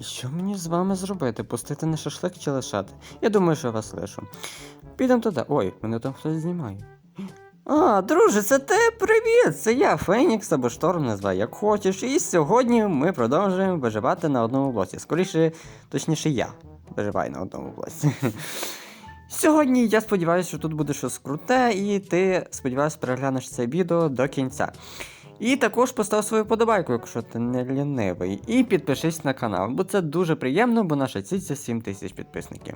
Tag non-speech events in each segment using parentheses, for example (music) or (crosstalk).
Що мені з вами зробити? Пустити на шашлик чи лишати? Я думаю, що вас лишу. Підемо туди. Ой, мене там хтось знімає. А, друже, це ти привіт! Це я, Фенікс або Шторм, називай як хочеш. І сьогодні ми продовжуємо виживати на одному блоці. Скоріше, точніше, я виживаю на одному блоці. (laughs) Сьогодні я сподіваюся, що тут буде щось круте, і ти, сподіваюся, переглянеш це відео до кінця. І також постав свою подобайку, якщо ти не лінивий. І підпишись на канал, бо це дуже приємно, бо наша ціль це 7 тисяч підписників.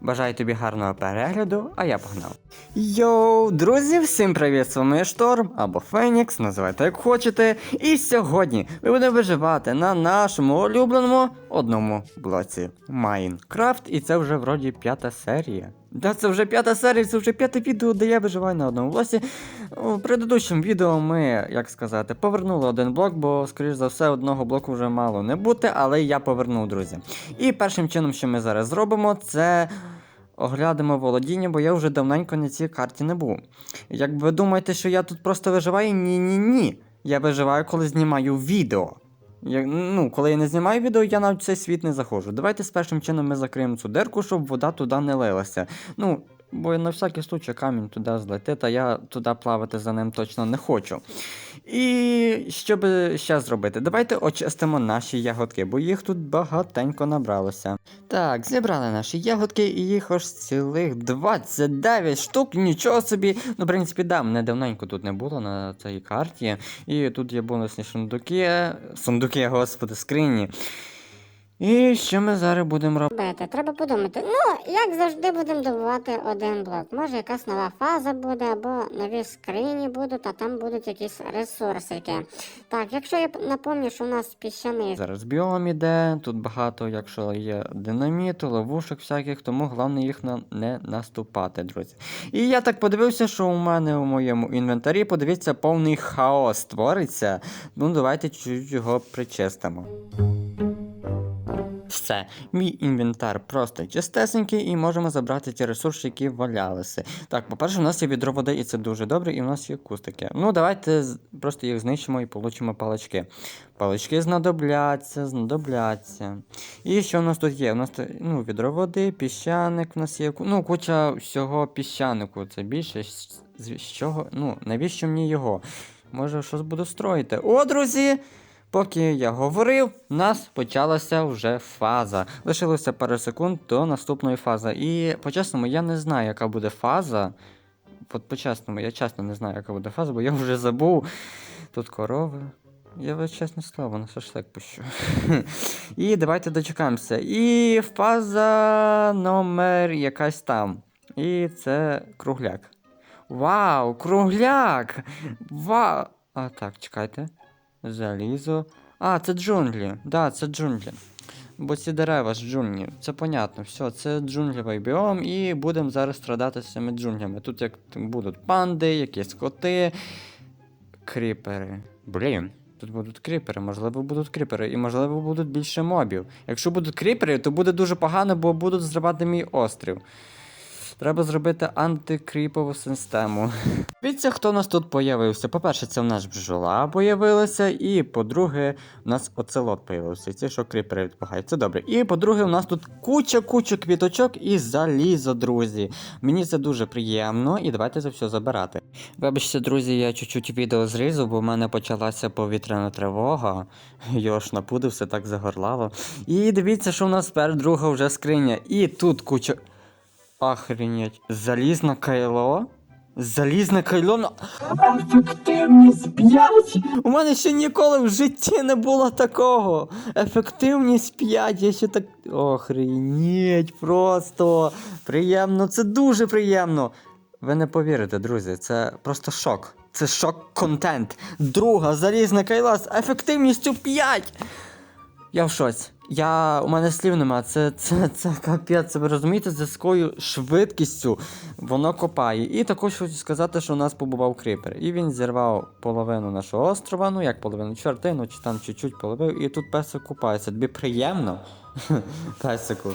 Бажаю тобі гарного перегляду, а я погнав. Йоу, друзі, всім привіт! З вами Шторм або Фенікс, називайте як хочете. І сьогодні ми будемо виживати на нашому улюбленому одному блоці Майнкрафт. І це вже вроді п'ята серія. Да, це вже п'ята серія, це вже п'яте відео, де я виживаю на одному блоці. У предыдущому відео ми, як сказати, повернули один блок, бо, скоріш за все, одного блоку вже мало не бути, але я повернув, друзі. І першим чином, що ми зараз зробимо, це оглядимо володіння, бо я вже давненько на цій карті не був. Як ви думаєте, що я тут просто виживаю? Ні-ні-ні. Я виживаю, коли знімаю відео. Я, ну, коли я не знімаю відео, я на цей світ не заходжу. Давайте з першим чином ми закриємо цю дирку, щоб вода туди не лилася. Ну, бо на всякий случай камінь туди злетить, а я туди плавати за ним точно не хочу. І що би ще зробити? Давайте очистимо наші ягодки, бо їх тут багатенько набралося. Так, зібрали наші ягодки, і їх аж цілих 29 штук, нічого собі. Ну, в принципі, да, мене давненько тут не було на цій карті. І тут є бонусні сундуки, сундуки, господи, скрині. І що ми зараз будемо робити? Треба подумати. Ну, як завжди будемо добувати один блок. Може якась нова фаза буде, або нові скрині будуть, а там будуть якісь ресурсики. Так, якщо я напомню, що у нас піщаний Зараз біом іде, тут багато, якщо є динаміту, ловушок всяких, тому головне їх на... не наступати, друзі. І я так подивився, що у мене у моєму інвентарі, подивіться, повний хаос твориться. Ну, давайте чуть його причистимо. Все, мій інвентар просто чистесенький, і можемо забрати ті ресурси, які валялися. Так, по-перше, у нас є відро води, і це дуже добре, і в нас є кустики. Ну, давайте просто їх знищимо і получимо палички. Палички знадобляться, знадобляться. І що в нас тут є? У нас ну, відро води, піщаник в нас є. Ну, куча всього піщанику. Це більше. З чого? Ну, навіщо мені його? Може, щось буду строїти. О, друзі! Поки я говорив, у нас почалася вже фаза. Лишилося пару секунд до наступної фази. І по-чесному, я не знаю, яка буде фаза. По-чесному, я чесно не знаю, яка буде фаза, бо я вже забув. Тут корови. Я вас чесне слово, на шашлик пущу. (laughs) І давайте дочекаємося. І фаза номер якась там. І це кругляк. Вау, кругляк! Вау! А так, чекайте. Залізо. А, це джунглі. Да, це джунглі. Бо ці дерева ж джунглі. Це понятно, все, це джунглєвий біом, і будемо зараз страдати з цими джунглями. Тут як будуть панди, якісь коти, кріпери. Блін. Тут будуть кріпери, можливо, будуть кріпери, і можливо будуть більше мобів. Якщо будуть кріпери, то буде дуже погано, бо будуть зривати мій острів. Треба зробити антикріпову систему. Дивіться, хто у нас тут появився. По-перше, це в нас бджола появилася, і по-друге, у нас оцелот появився. Це що кріпери відпагають. Це добре. І по-друге, у нас тут куча-куча квіточок і залізо, друзі. Мені це дуже приємно, і давайте це все забирати. Вибачте, друзі, я чуть-чуть відео зрізу, бо в мене почалася повітряна тривога. Ж напудився, так загорлало. І дивіться, що в нас тепер друга вже скриня. І тут куча. Охренеть. Залізне кайло? Залізне кайло. на- Ефективність 5. У мене ще ніколи в житті не було такого. Ефективність 5, я ще так. Охренеть, просто. Приємно, це дуже приємно. Ви не повірите, друзі, це просто шок. Це шок-контент. Друга залізна кайла з ефективністю 5. Я в шоці. Я, у мене слів нема, це, це, це капець, ви розумієте, з якою швидкістю воно копає. І також хочу сказати, що у нас побував кріпер. І він зірвав половину нашого острова, ну як половину, чвертину, чи там чуть-чуть половив, і тут песик купається. Тобі приємно? (laughs) Песику.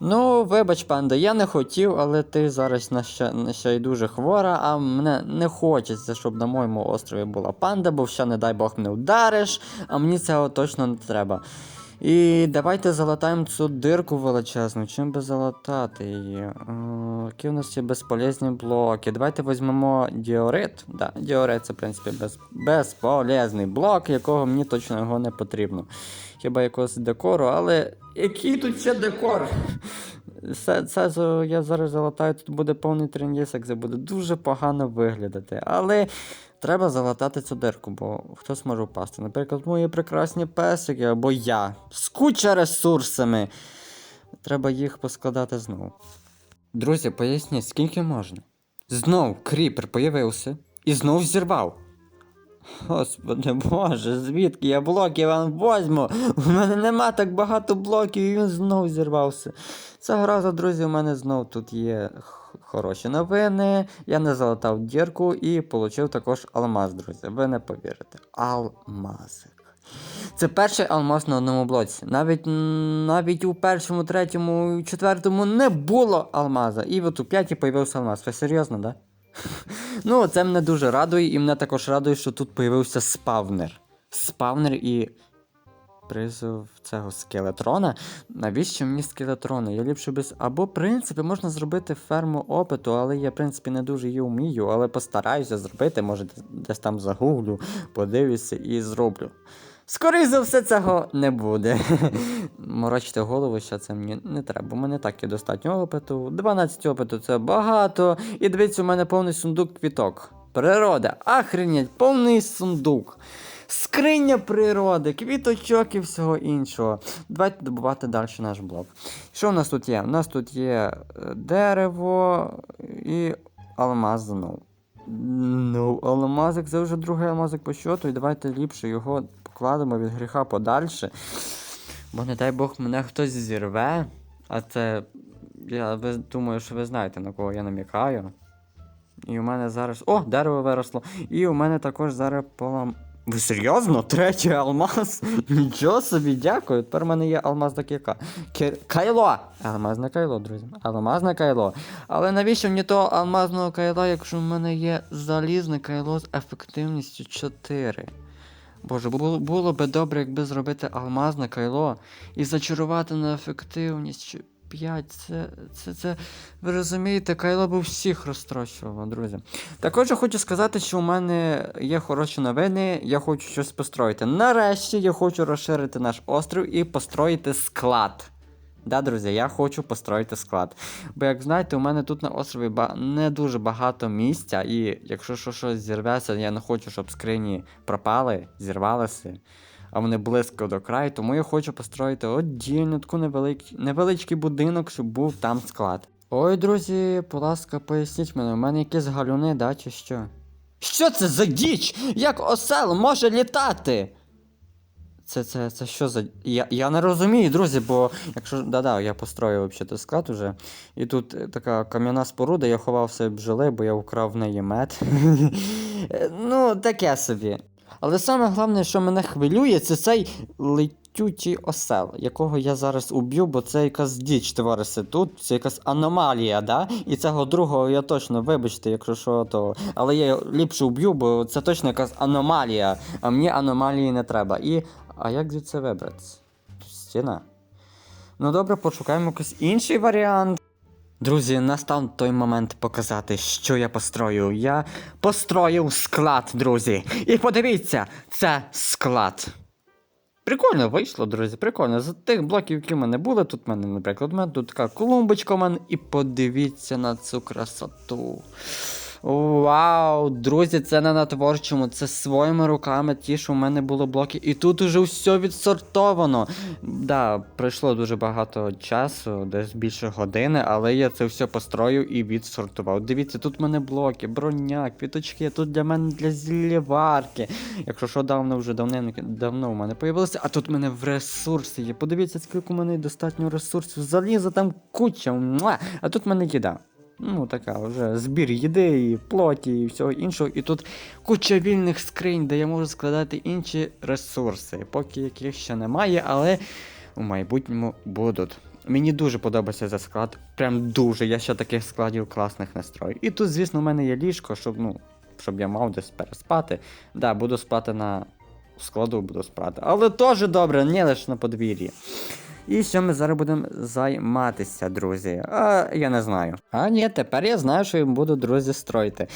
Ну, вибач, панда, я не хотів, але ти зараз на ще, на ще й дуже хвора, а мене не хочеться, щоб на моєму острові була панда, бо ще, не дай Бог, мене вдариш, а мені цього точно не треба. І давайте залатаємо цю дирку величезну. Чим би залатати її? Е, Які у нас є безполезні блоки. Давайте візьмемо діорит. Да, діорит це, в принципі, без, безполезний блок, якого мені точно його не потрібно. Хіба якогось декору, але який тут ще декор? Це, це я зараз залатаю, тут буде повний трендісик, це буде дуже погано виглядати. Але треба залатати цю дирку, бо хтось може впасти. Наприклад, мої прекрасні песики або я з куча ресурсами. Треба їх поскладати знову. Друзі, поясніть, скільки можна? Знов кріпер появився і знов зірвав. Господи боже, звідки я блоки вам возьму? У мене нема так багато блоків, і він знов зірвався. Цього разу, друзі, у мене знов тут є хороші новини. Я не залатав дірку і отримав також алмаз, друзі. Ви не повірите. Алмазик. Це перший алмаз на одному блоці. Навіть, навіть у першому, третьому, четвертому не було алмаза. І от у п'ятій появився алмаз. Ви серйозно, да? (laughs) Ну, це мене дуже радує, і мене також радує, що тут появився спавнер. Спавнер і призов цього скелетрона. Навіщо мені скелетрони? Я ліпше без. Або, в принципі, можна зробити ферму опиту, але я, в принципі, не дуже її вмію, але постараюся зробити, може, десь- там загуглю, подивлюся і зроблю. Скоріше за все, цього не буде. (laughs) Морочити голову, що це мені не треба. У мене так є достатньо опиту. 12 опиту це багато. І дивіться, у мене повний сундук квіток. Природа, охренеть, повний сундук. Скриня природи, квіточок і всього іншого. Давайте добувати далі наш блок. Що у нас тут є? У нас тут є е, дерево і алмаз знову. Ну, алмазик, це вже другий алмазик по щоту, і давайте ліпше його покладемо від гріха подальше. Бо не дай Бог мене хтось зірве. А це. Я ви, думаю, що ви знаєте, на кого я намікаю. І у мене зараз. О, дерево виросло. І у мене також зараз полам. Ви серйозно? Третій алмаз? (laughs) Нічого собі, дякую. Тепер у мене є алмазна кірка. Кир... Кайло! Алмазне кайло, друзі. Алмазне кайло. Але навіщо мені того алмазного кайла, якщо в мене є залізне кайло з ефективністю 4? Боже, було, було би добре, якби зробити алмазне кайло і зачарувати на ефективність 5. Це, це, це, ви розумієте, кайло би всіх розтрощувало, друзі. Також я хочу сказати, що у мене є хороші новини, я хочу щось построїти. Нарешті я хочу розширити наш острів і построїти склад. Да, друзі, я хочу построїти склад. Бо, як знаєте, у мене тут на острові не дуже багато місця, і якщо що щось зірветься, я не хочу, щоб скрині пропали, зірвалися, а вони близько до краю, тому я хочу построїти отдільну таку невелик... невеличкий будинок, щоб був там склад. Ой, друзі, будь ласка, поясніть мене, у мене якісь галюни, да, чи що? Що це за діч? Як осел може літати? Це, це, це що за. Я, я не розумію, друзі, бо якщо. Да-да, я построїв взагалі склад уже. І тут е, така кам'яна споруда, я ховав все бджоли, бо я вкрав в неї мед. (laughs) Ну, таке собі. Але саме головне, що мене хвилює, це цей летючий осел, якого я зараз уб'ю, бо це якась діч твориться тут, це якась аномалія, да? І цього другого я точно, вибачте, якщо що, то. Але я ліпше уб'ю, бо це точно якась аномалія, а мені аномалії не треба. І. А як звідси вибратися? Стіна. Ну добре, пошукаємо якийсь інший варіант. Друзі, настав той момент показати, що я построю. Я построїв склад, друзі. І подивіться, це склад. Прикольно вийшло, друзі, прикольно. З тих блоків, які в мене були, тут в мене, наприклад, у мене тут така колумбочка в мене, і подивіться на цю красоту. Вау, друзі, це не на творчому, це своїми руками ті, що в мене були блоки. І тут уже все відсортовано. Да, пройшло дуже багато часу, десь більше години, але я це все построїв і відсортував. Дивіться, тут в мене блоки, броня, квіточки, тут для мене для зіллєварки. Якщо що давно вже давненько давно у мене появилося, а тут в мене в ресурси є. Подивіться, скільки у мене достатньо ресурсів. Заліза там куча. А тут в мене їда. Ну, така вже збір їди, плоті, і всього іншого. І тут куча вільних скринь, де я можу складати інші ресурси, поки яких ще немає, але у майбутньому будуть. Мені дуже подобається цей склад. Прям дуже. Я ще таких складів класних не. І тут, звісно, в мене є ліжко, щоб, ну, щоб я мав десь переспати. Да, буду спати на складу буду спрати. Але теж добре, не лише на подвір'ї. І що ми зараз будемо займатися, друзі? А я не знаю. А ні, тепер я знаю, що я буду, друзі, строїти.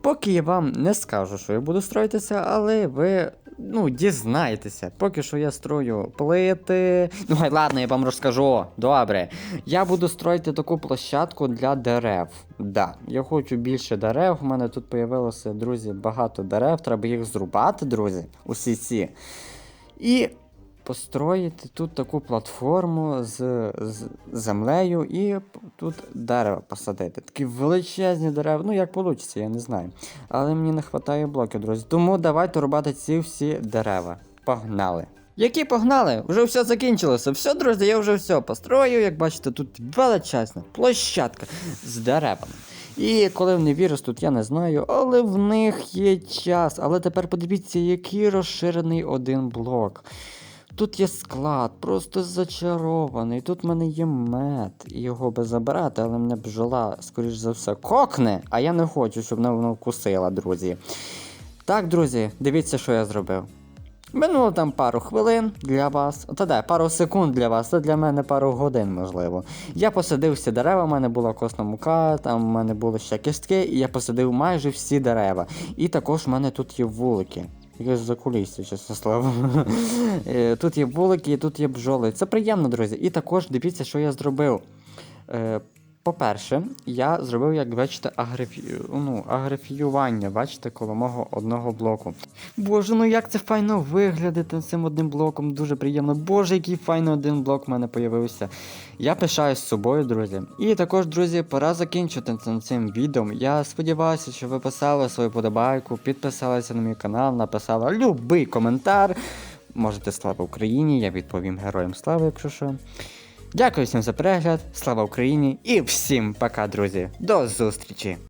Поки я вам не скажу, що я буду строїтися, але ви ну, дізнаєтеся. Поки що я строю плити. Ну, хай ладно, я вам розкажу. Добре. Я буду строїти таку площадку для дерев. Да, я хочу більше дерев. У мене тут появилося, друзі, багато дерев. Треба їх зрубати, друзі. Усі ці. І построїти тут таку платформу з, з землею і тут дерева посадити. Такі величезні дерева. Ну як вийде, я не знаю. Але мені не вистачає блоків, друзі. Тому давайте рубати ці всі дерева. Погнали! Які погнали? Вже все закінчилося. Все, друзі, я вже все построю. Як бачите, тут величезна площадка з деревами. І коли вони виростуть, я не знаю, але в них є час. Але тепер подивіться, який розширений один блок. Тут є склад, просто зачарований. Тут в мене є мед, і його би забирати, але мене бджола, скоріш за все, кокне, а я не хочу, щоб вона воно вкусила, друзі. Так, друзі, дивіться, що я зробив. Минуло там пару хвилин для вас, та да, пару секунд для вас, а для мене пару годин, можливо. Я посадив всі дерева, в мене була косна мука, там в мене були ще кістки, і я посадив майже всі дерева. І також в мене тут є вулики. Якесь закулісся, чесно слово. (laughs) Е, Тут є булики, і тут є бджоли. Це приємно, друзі. І також дивіться, що я зробив. По-перше, я зробив, як бачите, аграфі... ну, аграфіювання, бачите, коло мого одного блоку. Боже, ну як це файно виглядати цим одним блоком, дуже приємно. Боже, який файний один блок в мене появився. Я пишаюсь собою, друзі. І також, друзі, пора закінчити цим відео. Я сподіваюся, що ви писали свою подобайку, підписалися на мій канал, написали любий коментар. Можете слава Україні, я відповім героям слави, якщо що. Дякую всім за перегляд, слава Україні і всім пока, друзі. До зустрічі!